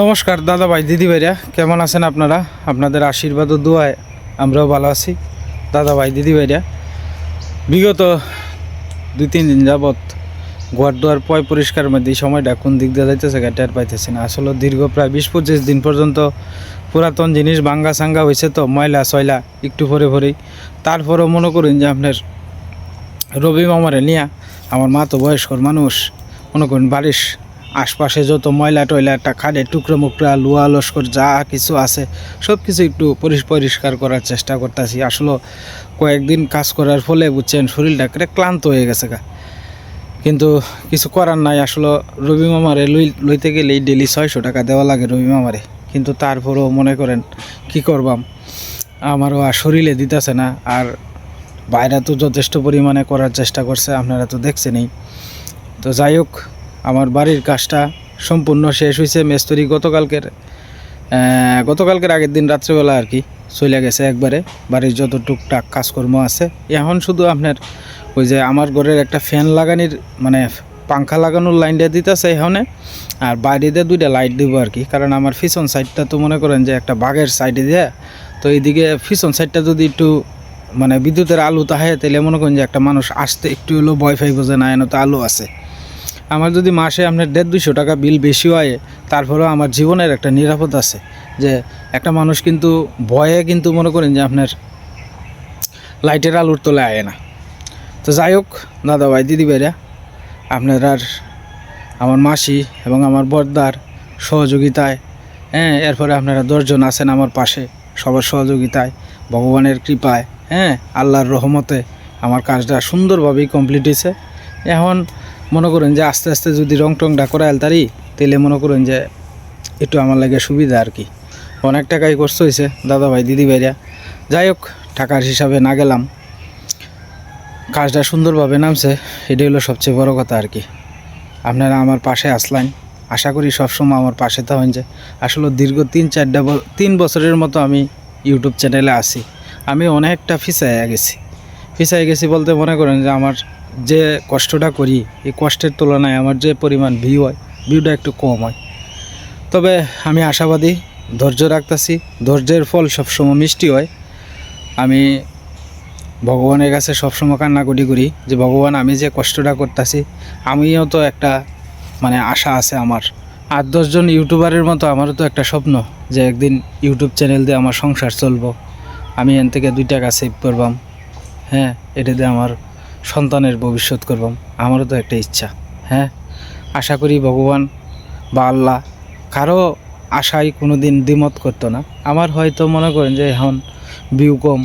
নমস্কার দাদা ভাই দিদি ভাইরা কেমন আছেন আপনারা? আপনাদের আশীর্বাদ ও দোয়ায় আমরাও ভালো আছি। দাদা ভাই দিদি ভাইরা বিগত দুই, তিন দিন যাবৎ গোয়ার দুয়ার পয় পরিষ্কার মধ্যে এই সময়টা কোন দিক দিয়ে যাইতেছে টের পাইতেছি না আসলে দীর্ঘ প্রায় বিশ, পঁচিশ দিন পর্যন্ত পুরাতন জিনিস ভাঙ্গা সাঙ্গা হয়েছে তো, ময়লা, সয়লা একটু ভরে পরেই তারপরেও মনে করুন যে আপনার রবি মামারে নিয়া আমার মা তো বয়স্কর মানুষ, মনে করুন বাড়ির আশপাশে যত ময়লা টয়লা একটা খাড়ে টুকরো মুকরা লুয়া, লস্কর, যা কিছু আছে সব কিছু একটু পরিষ- পরিষ্কার করার চেষ্টা করতেছি। আসলে কয়েকদিন কাজ করার ফলে বুঝছেন, শরীরটা করে ক্লান্ত হয়ে গেছে গা। কিন্তু কিছু করার নাই, আসলে রবি মামারে লই লইতে গেলেই ডেলি ছয়শো টাকা দেওয়া লাগে রবি মামারে। কিন্তু তারপরেও মনে করেন, কি করবাম? আমারও আর শরীরে দিতেছে না, আর বাইরে তো যথেষ্ট পরিমাণে করার চেষ্টা করছে, আপনারা তো দেখছেনই। তো যাই হোক আমার বাড়ির কাজটা সম্পূর্ণ শেষ হয়েছে। মেস্তরি গতকালকের গতকালকের আগের দিন রাত্রেবেলা আর কি চলে গেছে একবারে। বাড়ির যত টুকটাক কাজকর্ম আছে। এখন শুধু আপনার ওই যে আমার ঘরের একটা ফ্যান লাগানির মানে পাংখা লাগানোর লাইনটা দিতেছে এখানে। আর বাইরেতে দুইটা লাইট দিব আর কি। কারণ আমার পিছন সাইডটা তো মনে করেন যে একটা বাঘের সাইডে দিয়ে, তো এইদিকে পিছন সাইডটা যদি একটু মানে বিদ্যুতের আলু তাহে তাহলে মনে করেন যে একটা মানুষ আসতে একটু হলেও ভয় ফাই বোঝে না, এনে তো আলু আছে। আমার যদি মাসে আপনার দেড় দুশো টাকা বিল বেশি হয়, তারপরেও আমার জীবনের একটা নিরাপদ আছে। যে একটা মানুষ কিন্তু ভয়ে কিন্তু মনে করেন যে আপনার লাইটের আলুর তোলে আয় না। তো যাই হোক দাদা ভাই দিদি ভাইরা, আপনার আর আমার মাসি এবং আমার বর্দার সহযোগিতায় হ্যাঁ এরপরে আপনারা দশজন আছেন আমার পাশে, সবার সহযোগিতায়, ভগবানের কৃপায় হ্যাঁ আল্লাহর রহমতে আমার কাজটা সুন্দরভাবেই কমপ্লিট হয়েছে। এখন মনে করেন যে আস্তে আস্তে যদি রং টংটা করা তারি তাহলে মনে করেন যে একটু আমার লাগে সুবিধা আর কি। অনেক টাকাই কষ্ট হয়েছে দাদা ভাই দিদি ভাইরা যাই হোক, টাকার হিসাবে না গেলাম। কাজটা সুন্দরভাবে নামছে, এটাই হলো সবচেয়ে বড় কথা আর কি। আপনারা আমার পাশে আসলেন। আশা করি সবসময় আমার পাশে থাকেন যে, আসলে দীর্ঘ তিন চারটা তিন বছরের মতো আমি ইউটিউব চ্যানেলে আছি। আমি অনেকটা ফিসাইয়া গেছি। ফিসাই গেছি বলতে মনে করেন যে আমার যে কষ্টটা করি, এই কষ্টের তুলনায় আমার যে পরিমাণ ভিউ হয় ভিউটা একটু কম হয়। তবে আমি আশাবাদী, ধৈর্য রাখতেছি। ধৈর্যের ফল সবসময় মিষ্টি হয়। আমি ভগবানের কাছে সবসময় কান্নাকুটি করি যে, ভগবান, আমি যে কষ্টটা করতেছি, আমিও তো একটা মানে আশা আছে আমার। আট দশজন ইউটিউবারের মতো আমারও তো একটা স্বপ্ন যে, একদিন ইউটিউব চ্যানেল দিয়ে আমার সংসার চলবো। আমি এন থেকে দুই টাকা সেভ করবাম। হ্যাঁ এটা দিয়ে আমার সন্তানের ভবিষ্যৎ করব। আমারও তো একটা ইচ্ছা হ্যাঁ? আশা করি ভগবান বা আল্লাহ কারও আশায় কোনো দিন দ্বিমত করতো না। আমার হয়তো মনে করেন যে এখন ভিউ কম,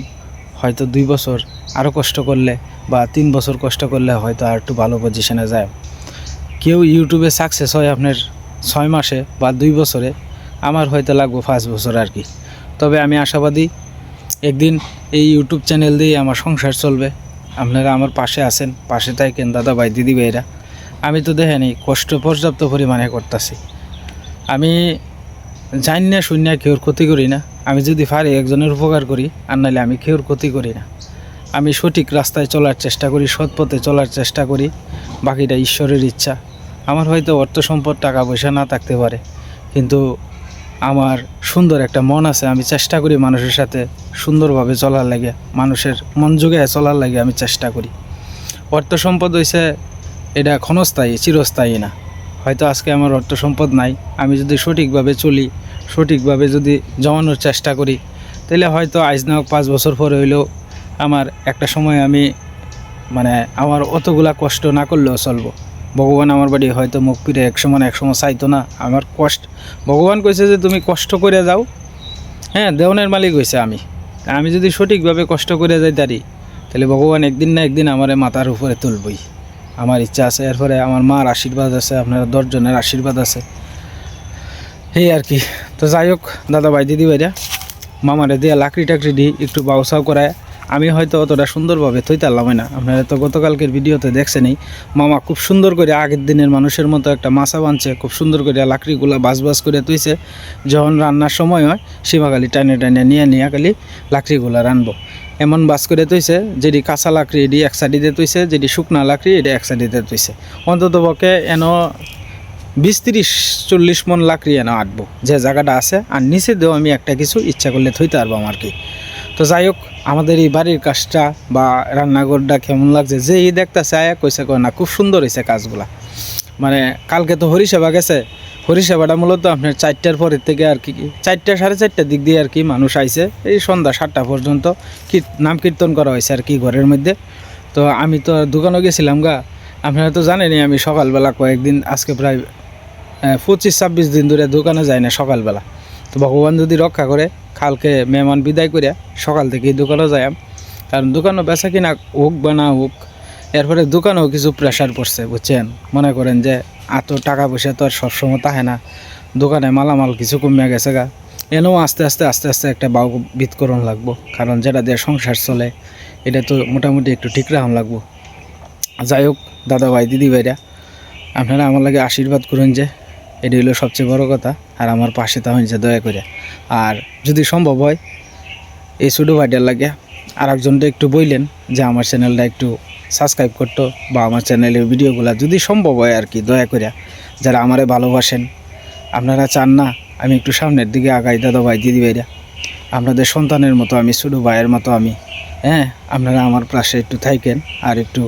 হয়তো দুই বছর আরও কষ্ট করলে বা তিন বছর কষ্ট করলে হয়তো আর একটু ভালো পজিশনে যায়। কেউ ইউটিউবে সাকসেস হয় আপনার ছয় মাসে বা দুই বছরে, আমার হয়তো লাগবো পাঁচ বছর আর কি। তবে আমি আশাবাদী, একদিন এই ইউটিউব চ্যানেল দিয়ে আমার সংসার চলবে। আপনারা আমার পাশে আছেন, পাশে থাকেন দাদা ভাই, দিদি ভাইরা আমি তো দেখেনি কষ্ট পর্যাপ্ত পরিমাণে করতেছি। আমি জানি না শূন্য কেউর ক্ষতি করি না। আমি যদি পারি, একজনের উপকার করি, আর নাহলে আমি কেউর ক্ষতি করি না। আমি সঠিক রাস্তায় চলার চেষ্টা করি, সৎ পথে চলার চেষ্টা করি, বাকিটা ঈশ্বরের ইচ্ছা। আমার হয়তো অর্থ সম্পদ, টাকা পয়সা না থাকতে পারে, কিন্তু আমার সুন্দর একটা মন আছে, আমি চেষ্টা করি মানুষের সাথে সুন্দরভাবে চলার লাগে, মানুষের মন যুগে চলার লাগে আমি চেষ্টা করি। অর্থ সম্পদ হয়েছে এটা ক্ষণস্থায়ী, চিরস্থায়ী না। হয়তো আজকে আমার অর্থ সম্পদ নাই, আমি যদি সঠিকভাবে চলি, সঠিকভাবে যদি জমানোর চেষ্টা করি, তাহলে হয়তো আজ না পাঁচ বছর পরে হইলেও আমার একটা সময় আমি মানে আমার অতগুলা কষ্ট না করলেও চলবো। ভগবান আমার বাড়ি হয়তো মুখ ফিরে এক সময় এক সময় চাইতো না। আমার কষ্ট ভগবান কইছে যে তুমি কষ্ট করে যাও। হ্যাঁ দেওয়ানের মালিক হয়েছে আমি। আমি যদি সঠিকভাবে কষ্ট করে যাই তারি, তাহলে ভগবান একদিন না একদিন আমার মাথার উপরে তুলবই। আমার ইচ্ছা আছে, এরপরে আমার মার আশীর্বাদ আছে, আপনারা দশজনের আশীর্বাদ আছে। এই আর কি। তো যাই হোক দাদা ভাই দিদি ভাইরা মামারে দিয়ে লাকড়ি টাকড়ি দিই একটু বাউসাও করায়। আমি হয়তো অতটা সুন্দরভাবে থইতারলাম না। আপনারা তো গতকালকের ভিডিওতে দেখছেনই। মামা খুব সুন্দর করে আগের দিনের মানুষের মতো একটা মাছা বানছে, খুব সুন্দর করে লাকড়িগুলা বাস বাস করে তুইছে যখন রান্নার সময় হয় সীমাখালি টানে টানে নিয়ে নিয়ে খালি লাকড়িগুলা রানবো। এমন বাস করে তুইছে যেটি কাঁচা লাকড়ি, এটি এক সাইডে তুইছে যেটি শুকনা লাকড়ি, এটি এক সাইডে তুইছে অন্তত পক্ষে এন বিশ তিরিশ চল্লিশ মন লাকড়ি এনে আঁটবো। যে জায়গাটা আছে, আর নিচে দিয়েও আমি একটা কিছু ইচ্ছা করলে থইতে পারব আমার কি তো যাই হোক আমাদের এই বাড়ির কাজটা বা রান্নাঘরটা কেমন লাগছে? যে এই দেখতেছে, আয়া কইছে, কয় না, খুব সুন্দর হয়েছে কাজগুলা। মানে কালকে তো হরিসেবা গেছে। হরিসেবাটা মূলত আপনার চারটার পরের থেকে আর কি চারটা, সাড়ে চারটার দিক দিয়ে আর কি মানুষ আইছে। এই সন্ধ্যা সাতটা পর্যন্ত কীর, নাম কীর্তন করা হয়েছে আর কি ঘরের মধ্যে। তো আমি তো দোকানে গেছিলাম গা। আপনারা তো জানেনই আমি সকালবেলা কয়েকদিন, আজকে প্রায় পঁচিশ, ছাব্বিশ দিন ধরে দোকানে যাই না সকালবেলা। তো ভগবান যদি রক্ষা করে কালকে মেহমান বিদায় করে সকাল থেকেই দোকানে যাই কারণ দোকানও বেচা কিনা হোক বা না হোক, এরপরে দোকানেও কিছু প্রেশার পড়ছে, বুঝছেন? মনে করেন যে এত টাকা পয়সা তো আর সবসময় তাহে না। দোকানে মালামাল কিছু কমিয়া গেছে গা। এনেও আস্তে আস্তে আস্তে আস্তে একটা বাউ বিতকরণ লাগবো। কারণ যেটা দিয়ে সংসার চলে, এটা তো মোটামুটি একটু ঠিক রাখুন লাগবো। যাই হোক দাদা ভাই দিদি ভাইরা আপনারা আমার লাগে আশীর্বাদ করুন যে, এটি হলো সবচেয়ে বড় কথা। আর আমার পাশে তা হয়েছে দয়া করে। আর যদি সম্ভব হয়, এই ছোটো ভাইটার লাগে আর একজনটা একটু বললেন যে আমার চ্যানেলটা একটু সাবস্ক্রাইব করতো বা আমার চ্যানেলের ভিডিওগুলো যদি সম্ভব হয় আর কি, দয়া করে। যারা আমারে ভালোবাসেন, আপনারা চান না আমি একটু সামনের দিকে আগাই, দাদা ভাই, দিদি ভাইরা। আপনাদের সন্তানের মতো আমি, ছোটো ভাইয়ের মতো আমি। হ্যাঁ আপনারা আমার পাশে একটু থাকেন আর একটু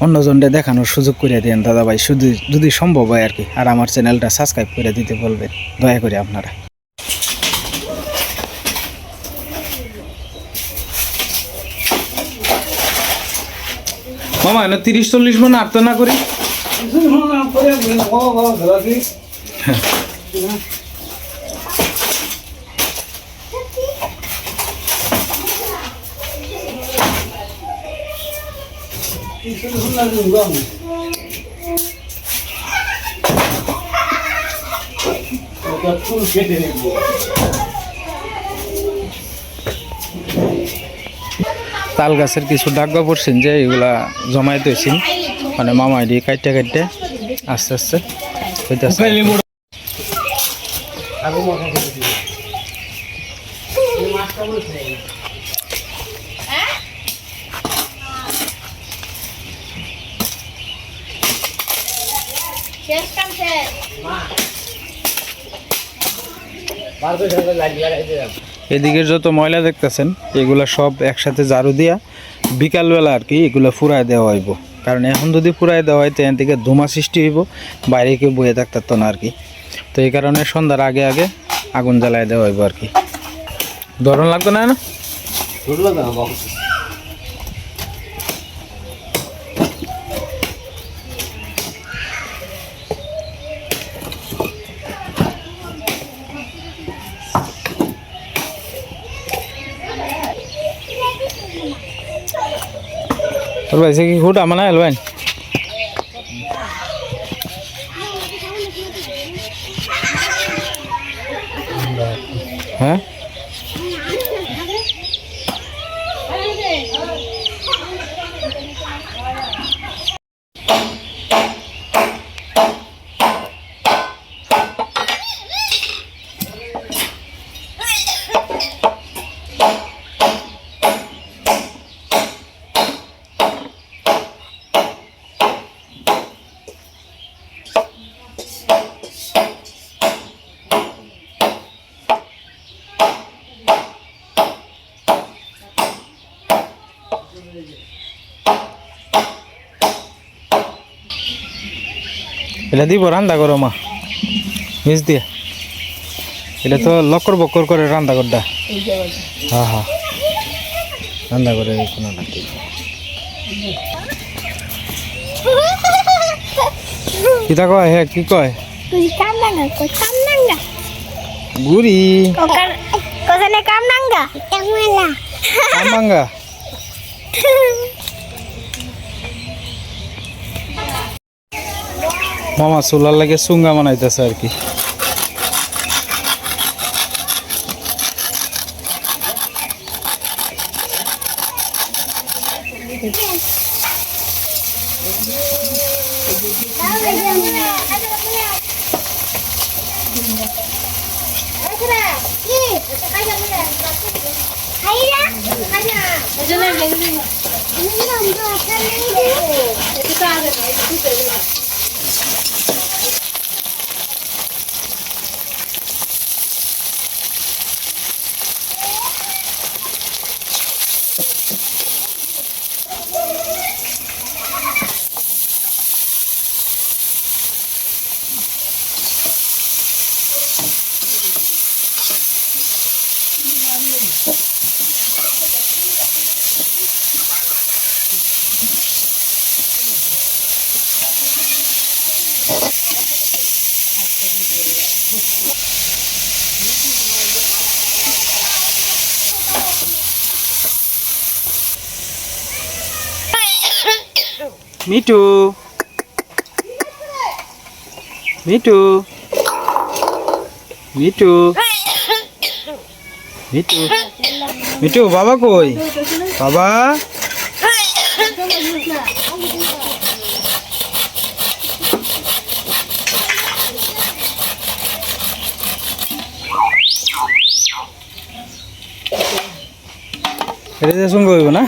অন্যজনকে দেখানোর সুযোগ করে দেন দাদা ভাই শুধু যদি সম্ভব হয় আর কি। আর আমার চ্যানেলটা সাবস্ক্রাইব করে দিতে বলবেন। দয়া করে আপনারা। মামা না তিরিশ চল্লিশ মন আটটা না করি তাল গাছের কিছু ডাকবা পড়ছেন যে এগুলা জমাই দিয়েছেন। মানে মামাই দিয়ে কাটতে কাটতে আস্তে আস্তে হইতেছে। শেষ এদিকের যত ময়লা দেখতেছেন, এগুলা সব একসাথে ঝাড়ু দিয়া বিকালবেলা আর কি এগুলো ফুরায় দেওয়া হইব। কারণ এখন যদি ফুরায় দেওয়া হয়, তো এখান থেকে ধুমা সৃষ্টি হইব, বাইরে কেউ বয়ে থাকত না আর কি। তো এই কারণে সন্ধ্যার আগে আগে আগুন জ্বালায় দেওয়া হইব আর কি। ধরন লাগতো না না? তোর ভাই কি হুট আমার না এলবেন এটা দিব রান্না করো মা। মিস দিয়ে। এটা তো লক্কর বক্কর করে রান্না করদা। হ্যাঁ হ্যাঁ। রান্না করে কোনো কিতা কয়? হ্যাঁ কি কয়? গুড়ি কোকার কোসানে মামা চুলার লাগে চুঙ্গা বানাইতেছে আর কি। এটা তো আগে এটা তো মিটু মিটু মিটু মিঠু মিঠু বাবা কই? বাবা? এটা যে সঙ্গে হইব না?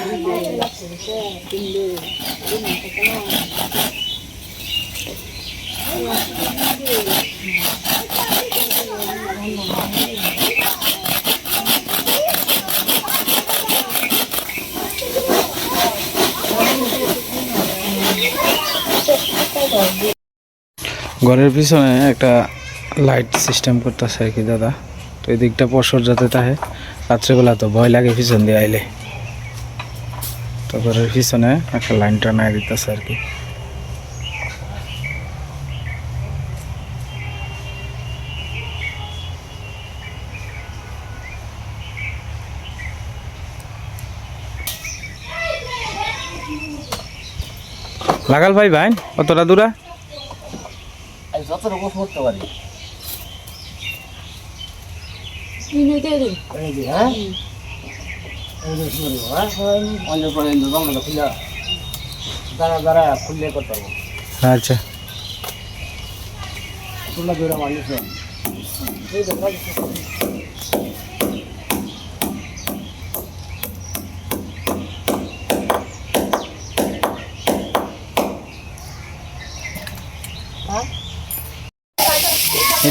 ঘরের পিছনে একটা লাইট সিস্টেম করতেছে আর কি, দাদা। তো এই দিকটা পশর যাতে থাকে রাত্রেবেলা তো ভয় লাগে পিছন দিয়ে আইলে। তো ঘরের পিছনে একটা লাইন টানায় দিতেছে আর কি। লাগাল ভাই ভাই কতটা দূরা? যতটুকু করতে পারি। হ্যাঁ? অন্য পরে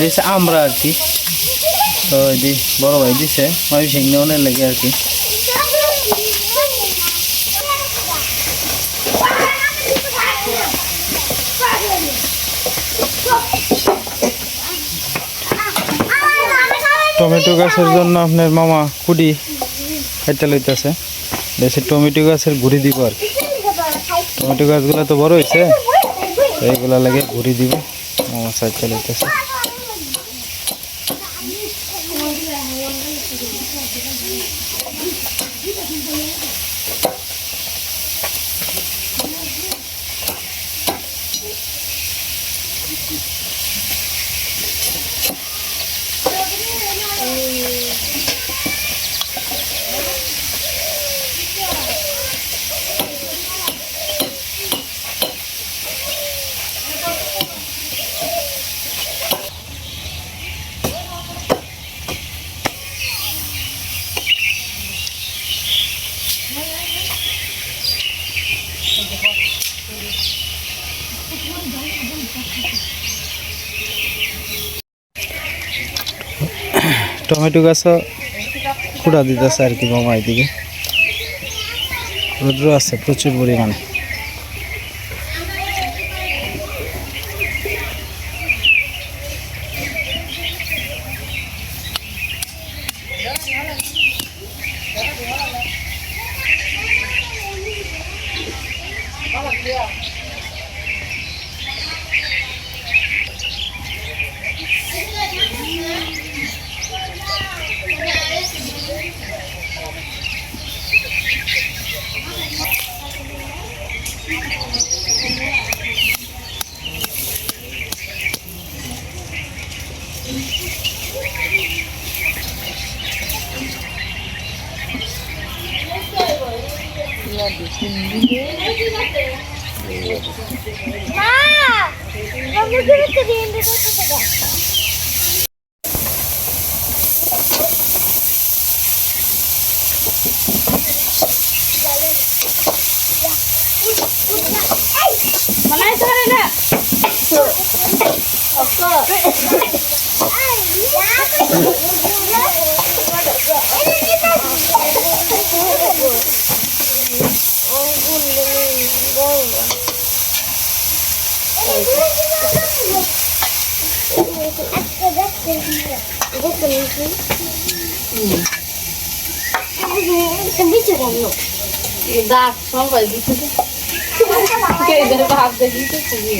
এটা আমরা আর কি। তো এদি বড় ভাই দিছে আমি ভেঙে অনেক লাগে আর কি। টমেটো গাছের জন্য আপনার মামা কুড়ি খাইতে লইতেছে। দেশে টমেটো গাছের ঘুরি দিব আর কি। টমেটো গাছগুলো তো বড় হয়েছে এইগুলা লাগে ঘুরি দিব, মামা সাইতে লইতেছে। Thank you. টমেটো গাছও কুড়া দিতেছে আর কি মামা এদিকে। রৌদ্র আছে প্রচুর পরিমাণে। মা বাবু তুমি তো দিন দিতে টাকা মানাই তো না দাগ সবাই দিতে ভাব দেখিতে তুমি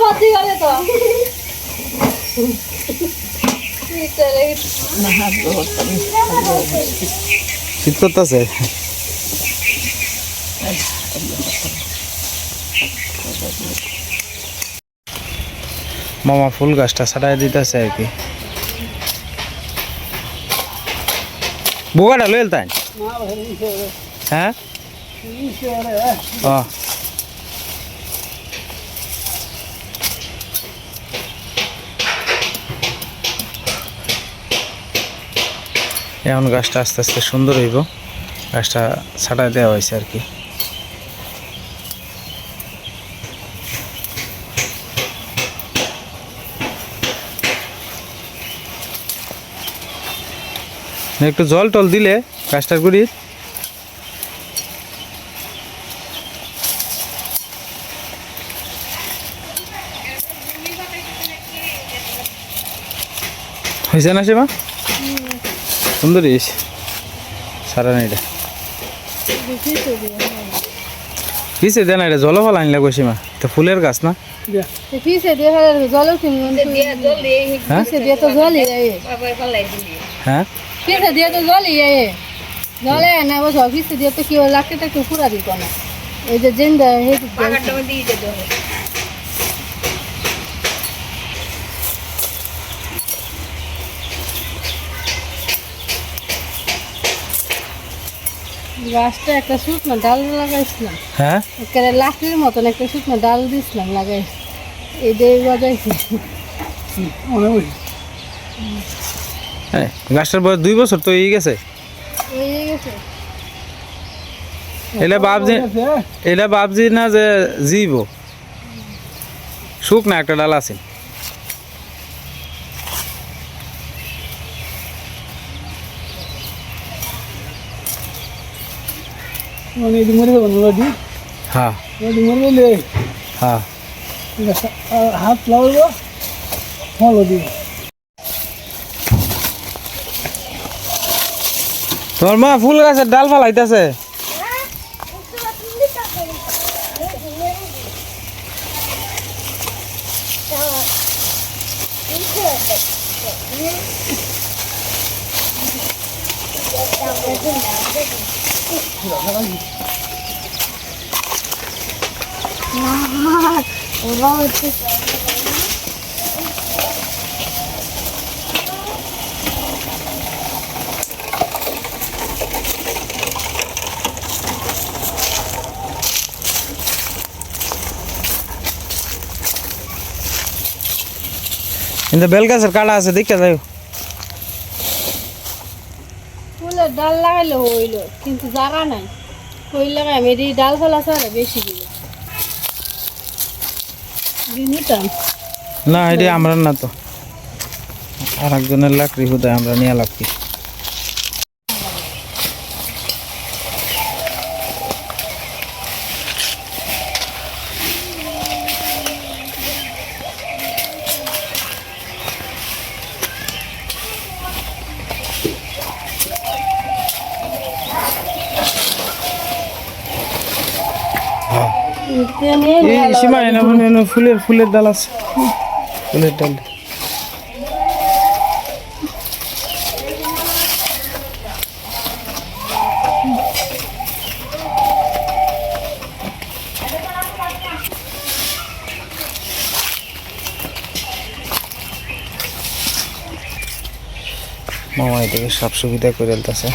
মতি গেলে তো শীত করতেছে? মামা ফুল গাছটা ছাড়াই দিতেছে আর কি। বোগাটা লইল তাই? হ্যাঁ? এখন গাছটা আস্তে আস্তে সুন্দর হইব। গাছটা ছাটাই দেওয়া হয়েছে আর কি। একটু জল টল দিলে গাছটার গুড়ি হয়েছে না সেবা? সুন্দর। সারা এটা কিসে দেন এটা জল ফল আনলে কইছি মা তো ফুলের গাছ না? পিছে দিয়ে? হ্যাঁ? পিছে দিয়ে তো জলই দিয়ে তো যায় জলে না বস পিছে দিয়ে তো কি লাগতে থাকতে পুরা দিত না এই যে জিন্দা হেঁটে গাছটা একটা শুকনো ডাল লাগাইছিলাম হ্যাঁ একেবারে লাকড়ির মতন একটা শুকনো ডাল দিছিলাম লাগাই এই দিয়ে বাজাইছি হ্যাঁ, গাছটার বয়স দুই বছর তো হয়ে গেছে। হয়ে গেছে। এটা ভাবছি এটা ভাবছি না যে জীব। শুক না একটা ডাল আছে। হ্যাঁ। হ্যাঁ। হাত লাগাবো। ফলো দিব তোমার মা ফুল গাছের ডাল ফালাইতেছে। কিন্তু বেল গাছের কাটা আছে দেখে যাই ফুলের ডাল লাগাইলে হইল কিন্তু জারা নাই কই লাগাই আমি এই ডাল ফেলা ছাড়া বেশি দিল না এটা আমরা না তো। আর একজনের লাকড়ি হুদায় আমরা নিয়ে লাভ কি এই এনে ফুলের ফুলের ডাল আছে। ফুলের ডাল। মামা এদিকে সব সুবিধা করে দিতেছে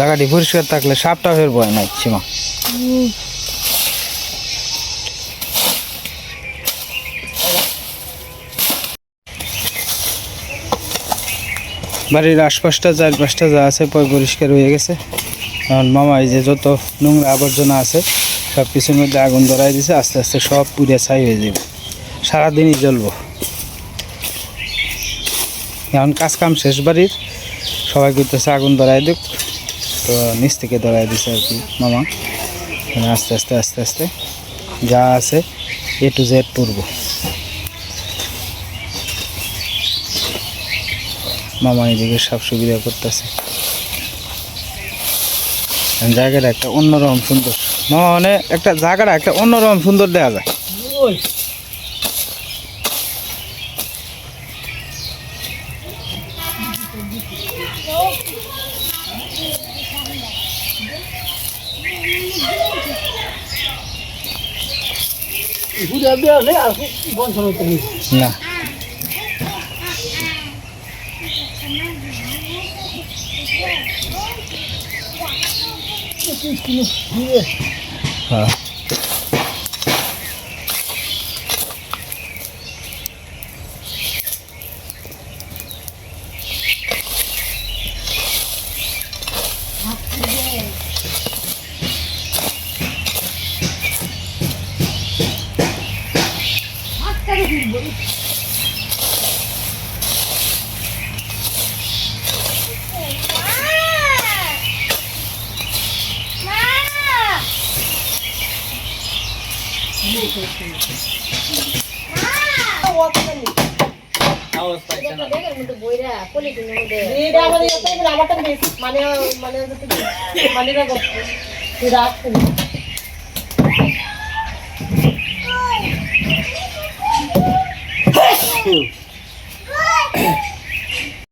জায়গাটি পরিষ্কার থাকলে সাপটা ফের ভয় নাই সীমা। বাড়ির আশপাশটা, চারপাশটা যা আছে পরিষ্কার হয়ে গেছে। এখন মামা এই যে যত নোংরা আবর্জনা আছে সব কিছুর মধ্যে আগুন ধরাই দিছে, আস্তে আস্তে সব পুড়ে ছাই হয়ে যাবে। সারাদিনই জ্বলবো। এখন কাজ কাম শেষ বাড়ির, সবাই করতেছে আগুন ধরাই দিক। তো নিচ থেকে ধরাই দিছে আর কি মামা। আস্তে আস্তে আস্তে আস্তে যা আছে এ টু জেড পূর্ব মামা এদিকে সব সুবিধা করতেছে। জায়গাটা একটা অন্যরকম সুন্দর। মামা মানে একটা জায়গাটা একটা অন্যরকম সুন্দর দেখা যায়। ঘুরে দিয়ে আর বন্ধ হতে নেই না হ্যাঁ দেখের মধ্যে বইরা পলিথিনের মধ্যে এটা আমাদের আমারটা বেশি মানে মানে মানে রাখতে